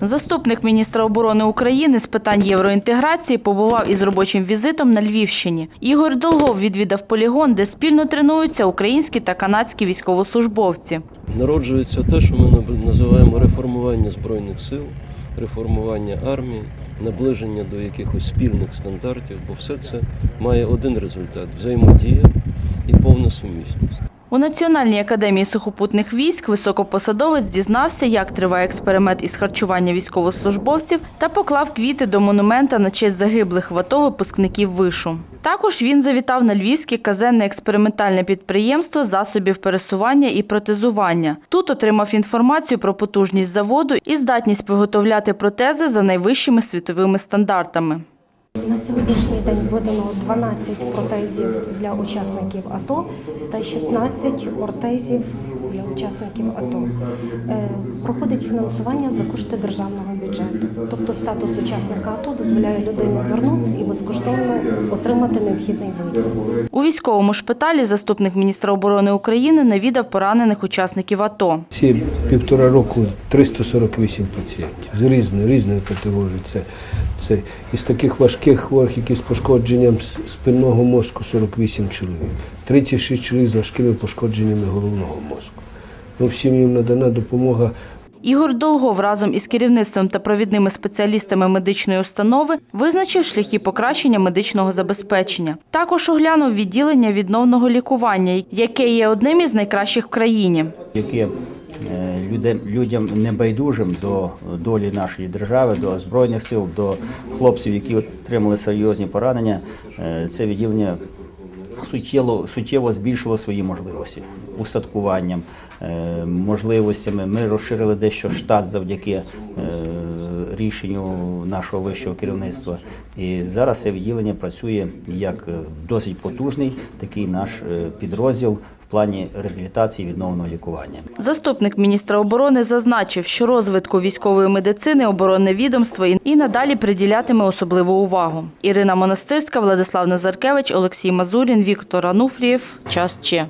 Заступник міністра оборони України з питань євроінтеграції побував із робочим візитом на Львівщині. Ігор Долгов відвідав полігон, де спільно тренуються українські та канадські військовослужбовці. Народжується те, що ми називаємо реформування збройних сил, реформування армії, наближення до якихось спільних стандартів, бо все це має один результат взаємодія і повна сумісність. У Національній академії сухопутних військ високопосадовець дізнався, як триває експеримент із харчування військовослужбовців та поклав квіти до монумента на честь загиблих в АТО випускників вишу. Також він завітав на львівське казенне експериментальне підприємство засобів пересування і протезування. Тут отримав інформацію про потужність заводу і здатність виготовляти протези за найвищими світовими стандартами. На сьогоднішній день видано 12 протезів для учасників АТО та 16 ортезів для учасників АТО. Е, Проходить фінансування за кошти державного бюджету. Тобто статус учасника АТО дозволяє людині звернутися і безкоштовно отримати необхідний виріб. У військовому шпиталі заступник міністра оборони України навідав поранених учасників АТО. Ці півтора року 348 пацієнтів з різної, різної категорії. Це, це із таких важких хворих, які з пошкодженням спинного мозку 48 чоловік, 36 чоловік з важкими пошкодженнями головного мозку. Ну, всім їм надана допомога Ігор Долгов разом із керівництвом та провідними спеціалістами медичної установи визначив шляхи покращення медичного забезпечення. Також оглянув відділення відновного лікування, яке є одним із найкращих в країні. яке людям, людям небайдужим до долі нашої держави, до збройних сил, до хлопців, які отримали серйозні поранення, е, це відділення суттєво, суттєво збільшило свої можливості устаткуванням, е, можливостями. Ми розширили дещо штат завдяки е, рішенню нашого вищого керівництва. І зараз це відділення працює як е, досить потужний такий наш е, підрозділ в плані реабілітації відновленого лікування. Заступник міністра оборони зазначив, що розвитку військової медицини оборонне відомство і надалі приділятиме особливу увагу. Ірина Монастирська, Владислав Назаркевич, Олексій Мазурін, Віктор Ануфрієв. Час Че.